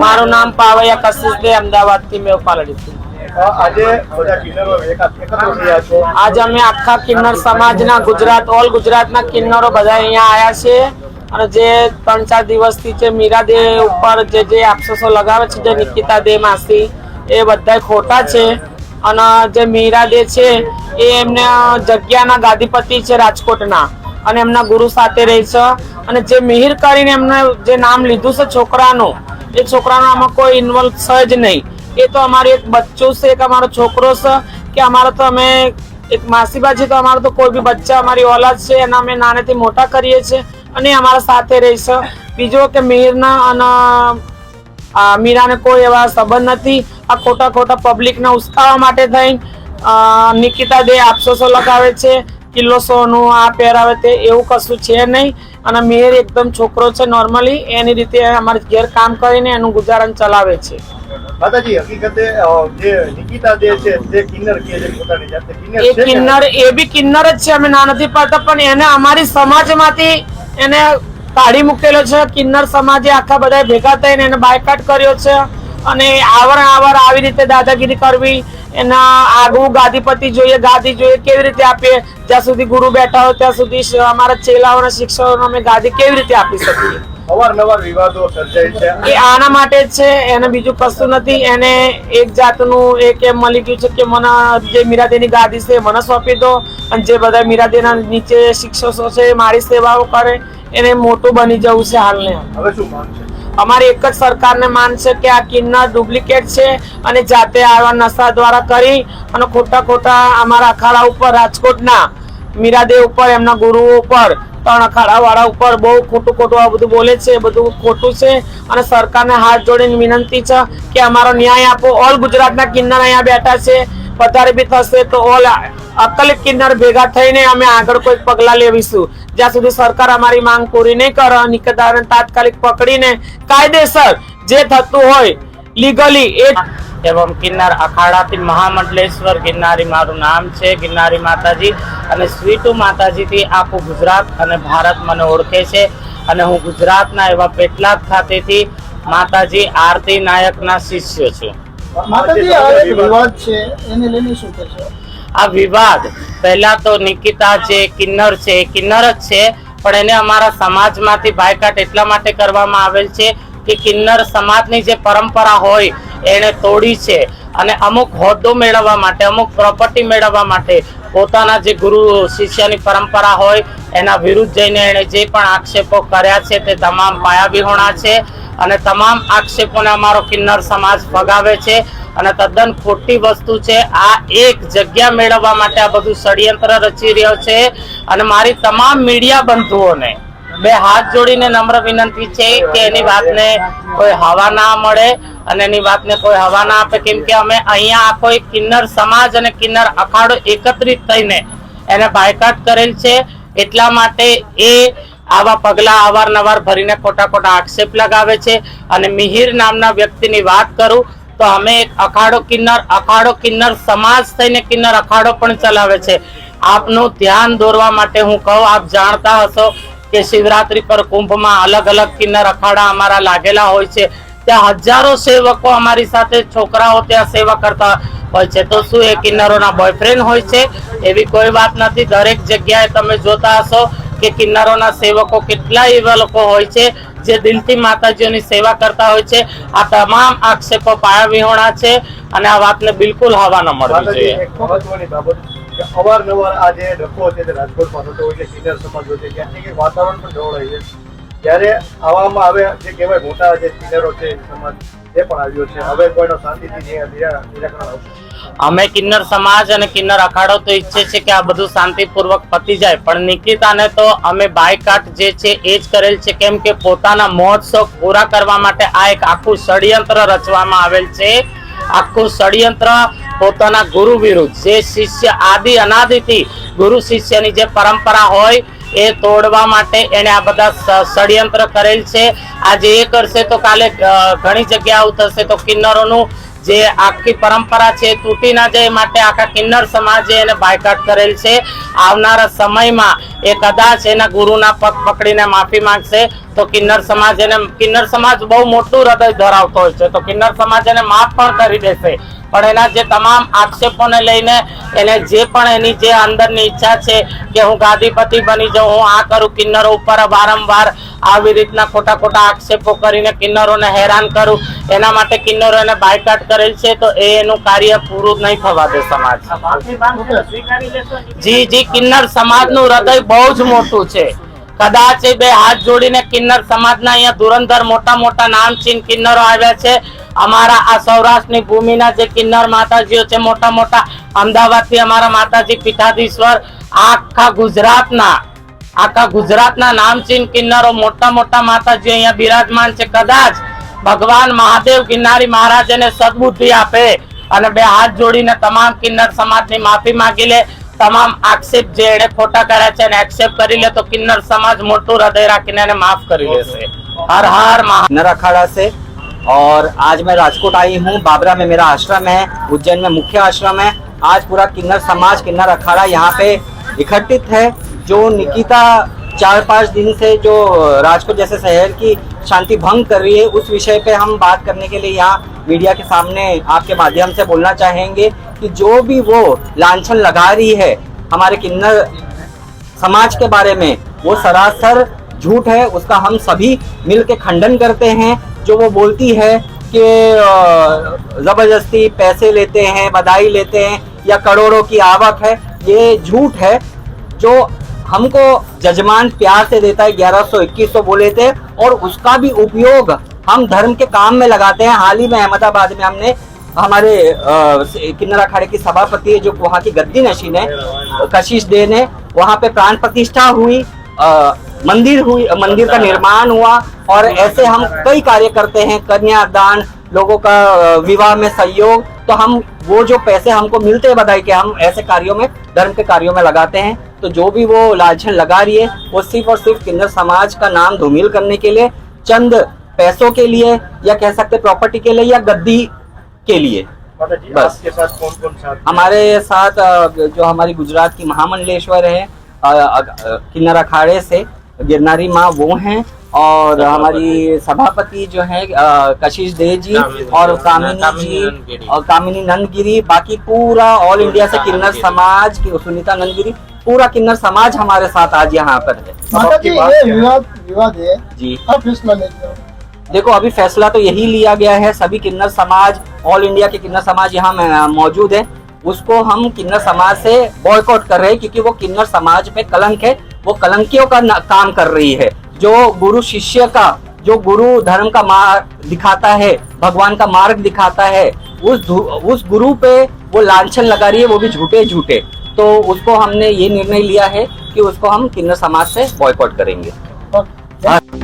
મારું નામ પાવૈયા કશિશભાઈ અમદાવાદથી મેં પાલડી છું આજે બધા કિન્નરો એક- એકત્ર થયા છો? આજે અમે આખા કિન્નર સમાજના ગુજરાત ઓલ ગુજરાતના કિન્નરો બધા અહીંયા આવ્યા છે. અને જે ત્રણ ચાર દિવસથી જે મીરા દે ઉપર જે જે અફસોસો લગાવે છે જે નિકિતા દે માસી એ બધા ખોટા છે. અને જે મીરા દે છે એ એમને જગ્યાના ગાદીપતિ છે રાજકોટના. અને એમના ગુરુ સાથે રહે છે. અને જે મિહિર કરીને એમને જે નામ લીધું છે છોકરાનું, એ છોકરાનો આમાં કોઈ ઇન્વોલ્વ છે જ નહીં. એ તો અમારું એક બચ્ચું છે, એક અમારો છોકરો છે, કે અમારો તો અમે એક માસીબા છે તો અમારો તો કોઈ બી બચ્ચા, અમારી ઓલાદ છે, એના અમે નાનેથી મોટા કરીએ છીએ અને અમારા સાથે રહેશે બીજો કે મિહિરના અને મીરાને કોઈ એવા સંબંધ નથી. આ ખોટા ખોટા પબ્લિકને ઉસકાવા માટે થઈ નિકિતા દે આપસોસો લગાવે છે. કિલ્લો સોનું આ પહેરાવે તે એવું કશું છે નહીં. અને મિહિર એકદમ છોકરો છે નોર્મલી એની રીતે અમારે ઘેર કામ કરીને એનું ગુજારણ ચલાવે છે. માતાજી હકીકતે જે નિકિતા જે છે તે કિન્નર કહે છે પોતાની જાતે કિન્નર એ કિન્નર એ બી કિન્નર જ છે અમે ના નથી પાડતા પણ એને અમારી સમાજમાંથી એને કાઢી મૂકેલો છે. કિન્નર સમાજે આખા બધા ભેગા થઈને એને બાયકાટ કર્યો છે. અને આવર આવર આવી રીતે દાદાગીરી કરવી એના આગવું ગાદીપતિ જોઈએ ગાદી જોઈએ કેવી રીતે આપીએ? જ્યાં સુધી ગુરુ બેઠા હોય ત્યાં સુધી અમારા ચેલાઓના શિક્ષકોને અમે ગાદી કેવી રીતે આપી શકીએ? અવારનવાર વિવાદો સર્જાય છે. એ આના માટે જ છે એને બીજું કશું નથી. એને એક જાતનું એક એમ મળી ગયું છે કે મને જે મીરાદેની ગાદી છે મને સોંપી દો અને જે બધા મીરાદેના નીચે શિક્ષકો છે મારી સેવાઓ કરે. એને મોટું બની જવું છે હાલને. હવે શું અમારી એક જ સરકારને માન છે કે આ કિન્નર ડુપ્લિકેટ છે અને જાતે આવા નશા દ્વારા કરી અને ખોટા ખોટા અમારા અખાડા ઉપર, રાજકોટના મીરાદેવ ઉપર, એમના ગુરુઓ ઉપર, ત્રણ અખાડાવાળા ઉપર બહુ ખોટું ખોટું આ બધું બોલે છે બધું ખોટું છે અને સરકારને હાથ જોડીને વિનંતી છે કે અમારો ન્યાય આપો. ઓલ ગુજરાતના કિન્નર અહીંયા બેઠા છે. વધારે બી થશે તો ઓલ અકલ કિન્નર ભેગા થઈને અમે આગળ કોઈ પગલા લેવીશું. જ્યાં સુધી સરકાર અમારી માંગ પૂરી નહીં કરે નિકદારને તાત્કાલિક પકડીને કાયદેસર જે થતું હોય લીગલી એ એવમ કિન્નર અખાડાથી મહામંડલેશ્વર ગિરનારી મારું નામ છે ગિરનારી માતાજી. અને સ્વીટુ માતાજીથી આખું ગુજરાત અને ભારત મને ઓળખે છે. અને હું ગુજરાતના એવા પેટલાદ ખાતેથી માતાજી આરતી નાયકના શિષ્ય છું. માતાજી આ એક વિવાદ છે એને લઈને શું કહેશો? આ વિવાદ. પહેલા તો નિકિતા જે કિન્નર છે, કિન્નર જ છે, પણ એને અમારા સમાજમાંથી બાયકાટ એટલા માટે કરવામાં આવેલ છે કે કિન્નર સમાજની જે પરંપરા હોય, એને તોડી છે અને અમુક હોદ્દો મેળવવા માટે, અમુક પ્રોપર્ટી મેળવવા માટે પોતાના જે ગુરુ શિષ્યની પરંપરા હોય, એના વિરુદ્ધ જઈને એણે જે પણ આક્ષેપો કર્યા છે તે તમામ પાયાવિહોણા છે અને તમામ આક્ષેપોને અમારો કિન્નર સમાજ ફગાવે છે. અને તદ્દન ખોટી વસ્તુ છે. આ એક જગ્યા મેળવવા માટે આ બધું ષડયંત્ર રચી રહ્યો છે અને મારી તમામ મીડિયા બંધુઓને બે હાથ જોડીને નમ્ર વિનંતી છે કે એની વાતને કોઈ હવા ના મળે અને એની વાતને કોઈ હવા ના આપે. કેમ કે અમે અહીંયા આખો એક કિન્નર સમાજ અને કિન્નર અખાડો એકત્રિત થઈને એને બાયકાટ કરેલ છે. એટલા માટે એ આવા પગલા અવારનવાર ભરીને ખોટા ખોટા આક્ષેપ લગાવે છે. અને મિહિર નામના વ્યક્તિની વાત કરું તો અમે એક અખાડો કિન્નર અખાડો કિન્નર સમાજ થઈને કિન્નર અખાડો પણ ચલાવે છે. આપનું ધ્યાન દોરવા માટે હું કહું, આપ જાણતા હશો કે શિવરાત્રી પર કુંભમાં અલગ અલગ કિન્નર અખાડા અમારા લાગેલા હોય છે. ત્યાં હજારો સેવકો અમારી સાથે, છોકરાઓ ત્યાં સેવા કરતા હોય છે. તો શું એ કિન્નરોના બોયફ્રેન્ડ હોય છે? એવી કોઈ વાત નથી. દરેક જગ્યાએ તમે જોતા હશો કે કિન્નરોના સેવકો કેટલા એવા લોકો હોય છે. જે દિલથી માતાજીઓની સેવા કરતા હોય છે આ તમામ આક્ષેપો પાયાવિહોણા છે અને આ વાતને બિલકુલ હવા ન મળવી જોઈએ. એક મહત્વની બાબત કે અવારનવાર આ જે ડખો છે તે રાજકોટમાં થતો હોય છે કિન્નર સમાજ હોય છે ક્યાંક ને વાતાવરણ પણ ઢોળાય છે. જ્યારે આવામાં આવે જે કહેવાય મોટા જે કિન્નરો છે સમાજ એ પણ આવ્યો છે. હવે કોઈનો શાંતિથી નિરા- નિરા- નિરાકરણ આવશે. અમે કિન્નર સમાજ અને કિન્નર અખાડો તો ઈચ્છે છે કે આ બધું શાંતિપૂર્વક પતી જાય. પણ નિકિતાને તો અમે બાયકાટ જે છે એ જ કરેલ છે, કેમ કે પોતાના મહોત્સવ પૂરા કરવા માટે આ એક આખું ષડયંત્ર રચવામાં આવેલ છે. આખું ષડયંત્ર પોતાના ગુરુ વિરુદ્ધ, જે શિષ્ય આદિ અનાદિથી ગુરુ શિષ્યની જે પરંપરા હોય એ તોડવા માટે એને આ બધા ષડયંત્ર કરેલ છે. આજે એ કરશે તો કાલે ઘણી જગ્યા આવું થશે તો કિન્નરોનું જે આખી પરંપરા છે તૂટી ના જાય માટે આખા કિન્નર સમાજે એને બાયકાટ કરેલ છે. આવનારા સમયમાં એ કદાચ એના ગુરુના પગ પકડીને માફી માંગશે તો કિન્નર સમાજ એને, કિન્નર સમાજ બહુ મોટું હૃદય ધરાવતો હોય છે. તો કિન્નર સમાજ એને માફ પણ કરી દેશે. પણ એના જે તમામ આક્ષેપોને લઈને એને જે પણ એની જે અંદરની ઈચ્છા છે કે હું ગાદીપતિ બની જાઉં, હું આ કરું, કિન્નરો ઉપર વારંવાર આવી રીતના ખોટા ખોટા આક્ષેપો કરીને કિન્નરોને હેરાન કરું, એના માટે કિન્નરો એને બાયકાટ કરેલ છે, તો એ એનું કાર્ય પૂરું નહીં થવા દે સમાજ. જી જી, કિન્નર સમાજનું હૃદય બહુ જ મોટું છે. કદાચ બે હાથ જોડીને કિન્નર સમાજના અહીંયા ધુરંધર મોટા મોટા નામચીન કિન્નરો આવ્યા છે અમારા આ સૌરાષ્ટ્રની ભૂમિના જે કિન્નર માતાજીઓ છે મોટા મોટા અમદાવાદથી અમારા માતાજી પીઠાધીશ્વર આખા ગુજરાતના આખા ગુજરાતના નામચીન કિન્નરો મોટા મોટા માતાજી અહીંયા બિરાજમાન છે. કદાચ ભગવાન મહાદેવ કિન્નારી મહારાજને સદબુદ્ધિ આપે અને બે હાથ જોડીને તમામ કિન્નર સમાજની માફી માંગી લે તમામ આક્ષેપ જે એણે ખોટા કર્યા છે એને એક્સેપ્ટ કરી લે તો કિન્નર સમાજ મોટું હૃદય રાખીને એને માફ કરી લેશે. હર હર મહાનર અખાડા છે. और आज मैं राजकोट आई हूँ, बाबरा में मेरा आश्रम है, उज्जैन में मुख्य आश्रम है। आज पूरा किन्नर समाज, किन्नर अखाड़ा यहाँ पे इकट्ठित है, जो निकिता चार पाँच दिन से जो राजकोट जैसे शहर की शांति भंग कर रही है, उस विषय पे हम बात करने के लिए यहाँ मीडिया के सामने आपके माध्यम से बोलना चाहेंगे कि जो भी वो लाछन लगा रही है, हमारे किन्नर समाज के बारे में, वो सरासर झूठ है, उसका हम सभी मिल के खंडन करते हैं। जो वो बोलती है कि ज़बरदस्ती पैसे लेते हैं बधाई लेते हैं या करोड़ों की आवक है ये झूठ है जो हमको जजमान प्यार से देता है ग्यारह सौ इक्कीस सौ बोले थे और उसका भी उपयोग हम धर्म के काम में लगाते हैं। हाल ही में अहमदाबाद में हमने हमारे किन्नर अखाड़े की सभापति है जो वहाँ की गद्दी नशीन है कशिश दे ने वहाँ पे प्राण प्रतिष्ठा हुई अ, मंदिर हुई मंदिर का निर्माण हुआ और ऐसे हम कई कार्य करते हैं कन्यादान लोगों का विवाह में सहयोग। तो हम वो जो पैसे हमको मिलते हैं बधाई के हम ऐसे कार्यों में धर्म के कार्यों में लगाते हैं। तो जो भी वो लालछन लगा रही है वो सिर्फ़ और सिर्फ़ किन्नर समाज का नाम धूमिल करने के लिए चंद पैसों के लिए या कह सकते प्रॉपर्टी के लिए या गद्दी के लिए। बस। आपके साथ कौन कौन साथ हमारे साथ जो हमारी गुजरात की महामंडलेश्वर है किन्नर अखाड़े से गिरनारी माँ वो हैं और हमारी सभापति जो है कशिश दे जी और कामिनी जी और कामिनी नंदगिरी बाकी पूरा ऑल इंडिया से किन्नर समाज की सुनीता नंदगिरी पूरा किन्नर समाज हमारे साथ आज यहाँ पर है। माता जी ये विवाद विवाद है? जी। क्या फैसला देखो अभी फैसला तो यही लिया गया है सभी किन्नर समाज ऑल इंडिया के किन्नर समाज यहाँ में मौजूद है। उसको हम किन्नर समाज से बॉयकॉट कर रहे हैं क्योंकि वो किन्नर समाज में कलंक है। वो कलंकियों का काम कर रही है। जो गुरु शिष्य का जो गुरु धर्म का मार्ग दिखाता है भगवान का मार्ग दिखाता है उस उस गुरु पे वो लांछन लगा रही है वो भी झूठे झूठे। तो उसको हमने ये निर्णय लिया है कि उसको हम किन्नर समाज से बॉयकॉट करेंगे। ओके।